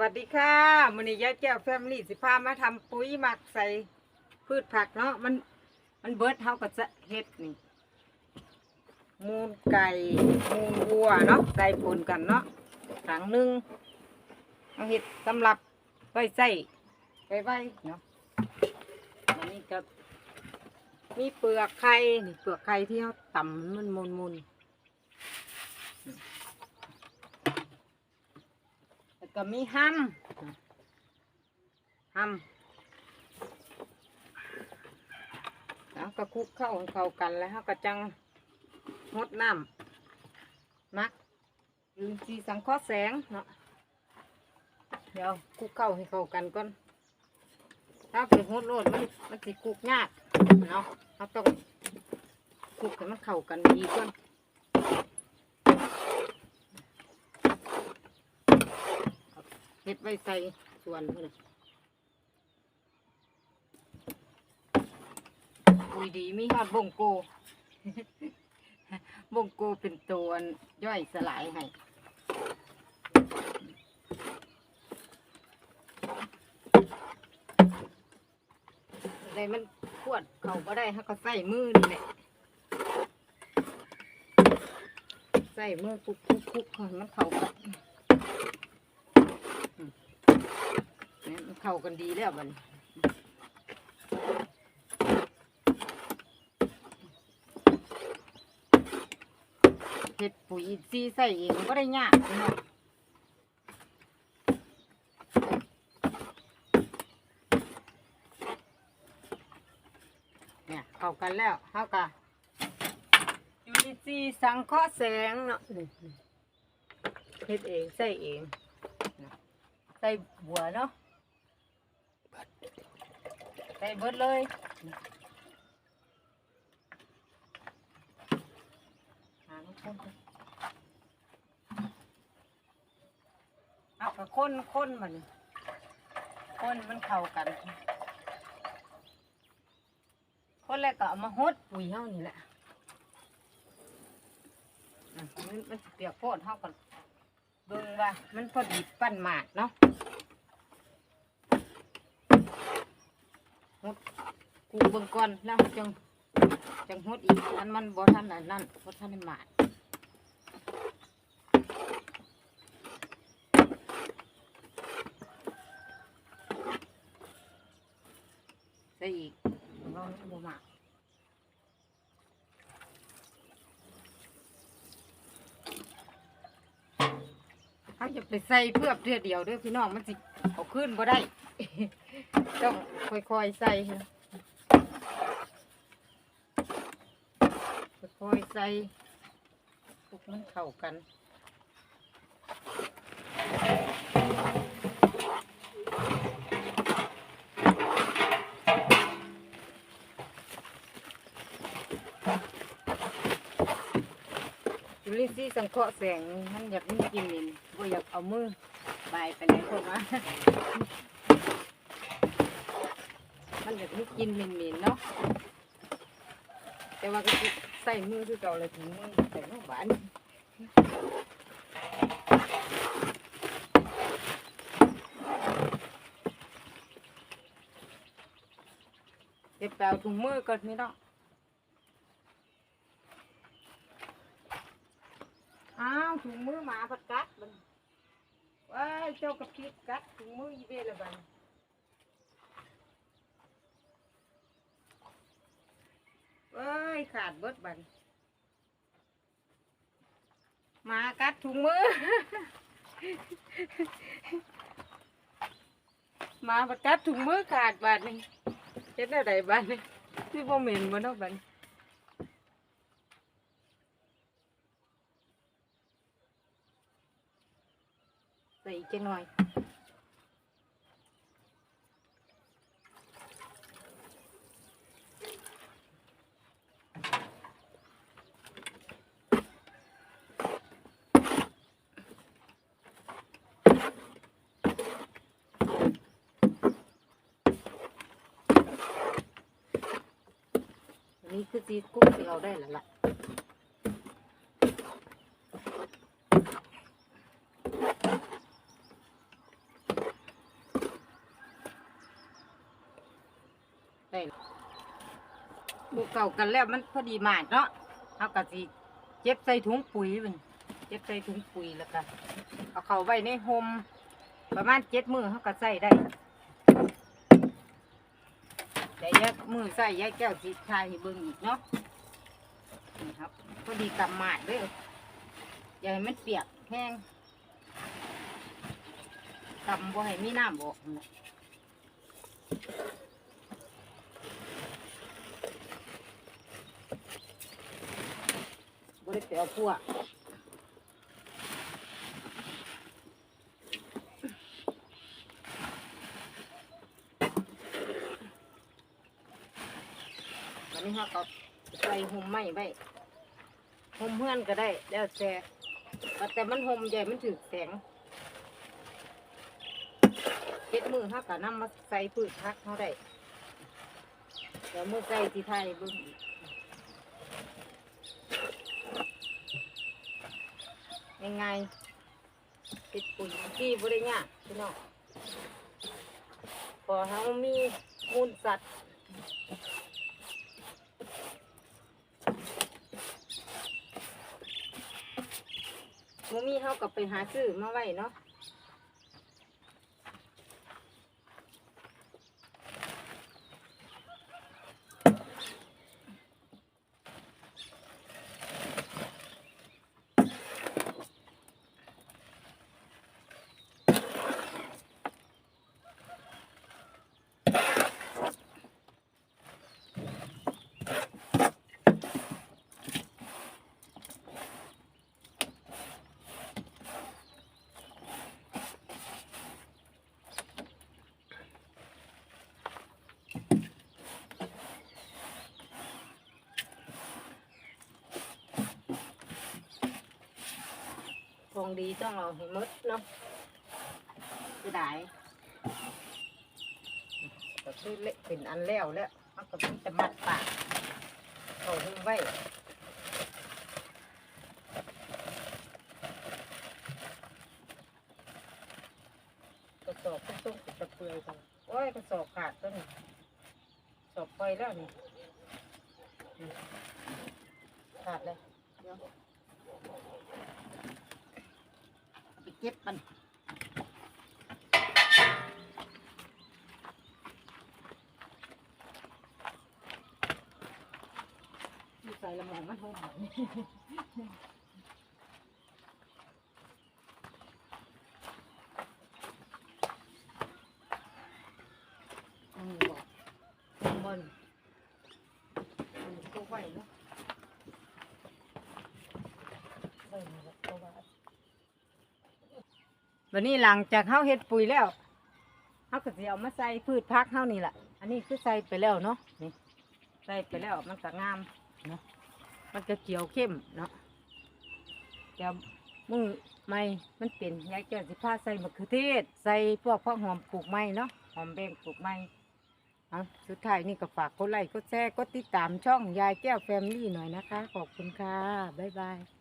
วัสดีค่ะมันนี้ยายแก้วแฟมลี่สิพามาทำปุ๋ยหมักใส่พืชผักเนาะมัน มันเบิร์ดเท่ากับจะเฮ็ดนี่ มูลไก่มูลวัวเนาะใส่ปนกันเนาะถังหนึ่งเอาเห็ดสำหรับไว้ใส่ไว้ไว้เนาะอันนี้ก็มีเปลือกไข่นี่เปลือกไข่ที่เขาตำมันมุนมุนๆ แล้ว ก็มีห้ำห้ำแล้วก็คลุกเข้าเข้ากันแล้วก็จังงดน้ำมักยืนสีสังเคราะห์แสงเนาะเดี๋ยวคลุกเข้าให้เข้ากันก่อนถ้าเป็นงดโลดมันมันสิคลุกยากเนาะเราต้องคลุกให้มันเข้ากันดีก่อน ฮ็ดไว้ใส่ส่วนพุ่นน่ะอุ้ยดีมีฮอดบงโก บงโกเป็นตัวย่อยสลายให้อะไรมันขวดเขาก็ได้เขาก็ใส่มือนี่แหละใส่มือคุกคุกคุกให้มันเข้ากัน เข้ากันดีแล้วมันเห็ดปุ๋ยอินทรีใส่เองมันก็ได้ยากเนาะเนี่ยเข้ากันแล้วเข้ากันจุลจีสังเคราะห์แสงเนาะเฮ็ดเองใส่เองใส่บัวเนาะ ใส่เบิดเลยหาน้ำก่อนเอากระข้นข้นมันข้นมันเข้ากันข้นแล้วก็เอามาหดปุ๋ยเฮานี่แหละอ่มันมันเปียกโพดเฮากันเบิ่งว่า มันพอดีปั้นหมากเนาะ หดกูเบิ่งก่อนแล้วจังจังหดอีกอันมันบ่ทันอันนั่นบ่ทันหมาดใส่อีกเราบ่หมาดเขาจะ ไปใส่เพื่อเพื่อเดียวเด้วยพี่น้องมันสิเอาขึ้นบ่ได้ ต้องค่อยๆใส่ค่อยๆใส่พวกมันเข้ากัน จุลินทรีย์สังเคราะห์แสงมันอยากมีกินนี่บ่อยากเอามือบายไปไหนพวกว่ามันอยากมีกินเหม็นเนาะแต่ว่าก็ใส่มือคือเก่าเลยถึงมือใส่มือหวานเดี๋ยวแปลถุงมือก่อนพี่น้องอ้าวถุงมือหมาพัดกัดมันว้ายเจ้าะ พริบกัดถุงมืออีเวละบันเอ้ยขาดเบิดบันหมากัดถุงมือหมาบัดกัดถุงมือขาดบาดนี่เฮ็ดอะไรบาดนี่ที่บ่เหม็นบ่เนาะ บัดใส่อีกจังหน่อยอันนี้คือซีกุ๊กที่เราได้แล้วล่ะ ได้บุก เก่ากันแล้วมันพอดีมากเนาะเอากะสิเจ็บใส่ถุงปุ๋ยมันเจ็บใส่ถุงปุ๋ยแล้วก็เอาเขาไว้ในโฮมประมาณเจ็ดมือเขาก็ใส่ได้แต่แยกมือใส่แยกแก้วสิทายให้เบิ่งอีกเนาะนี่ครับพอดีกำหมาดเลยอย่าให้มันเปียกแห้งกำบ่ให้มีน้ำออก นั่นล่ะบริเปเอาพวกวันนี้เราก็ใส่ห่มไม้ไว้ห่มเพื่อนก็ได้ แล้วแต่แต่มันห่มใหญ่มันถือแสงเก็ดมือเขาก็นำมาใส่พืชพักเขาได้เดี๋ยวมือใส่ที่ไทยบึ้งอีก ง่ายๆติดปุ๋ยที่บริเนี้ยพี่น้องพอเขามีมูลสัตว์มมีเขากับไปหาซื้อมาไว้เนาะ ของดีต้องเอาให้หมดเนาะจะได้ก็ คือเละเป็นอันแล้วแล้วเขาก็มีแต่มัดปากเขาหุ้มไว้กระสอบก็ต้องกระเปือยกันโอ้ยกระสอบขาดต้นสอบไปแล้วนี่ขาดเลยเดี๋ยวไปเก็บมันอยู่ใส่ ละมองมันหอมอืมบอกบนมันก็ไหวเนาะแล้วนนี้หลังจากเฮาเฮ็ดปุ๋ยแล้วเฮาก็สิเอามาใส่พืชพักเฮานี่แหละอันนี้คือใส่ไปแล้วเนาะนี่ใส่ไปแล้วมันก็งามเนาะ มันจะเขียวเข้มเนาะแต่มึงไม่มันเป็นยายแก้วสิพาใส่มะเขือเทศ ใส่พวกผักหอมปลูกไม้เนาะหอมแบงปลูกไม้เอาสุดท้ายนี่ก็ฝากกดไลค์กดแชร์กดติดตามช่องยายแก้วแฟมลี่หน่อยนะคะ ขอบคุณค่ะ บ๊ายบาย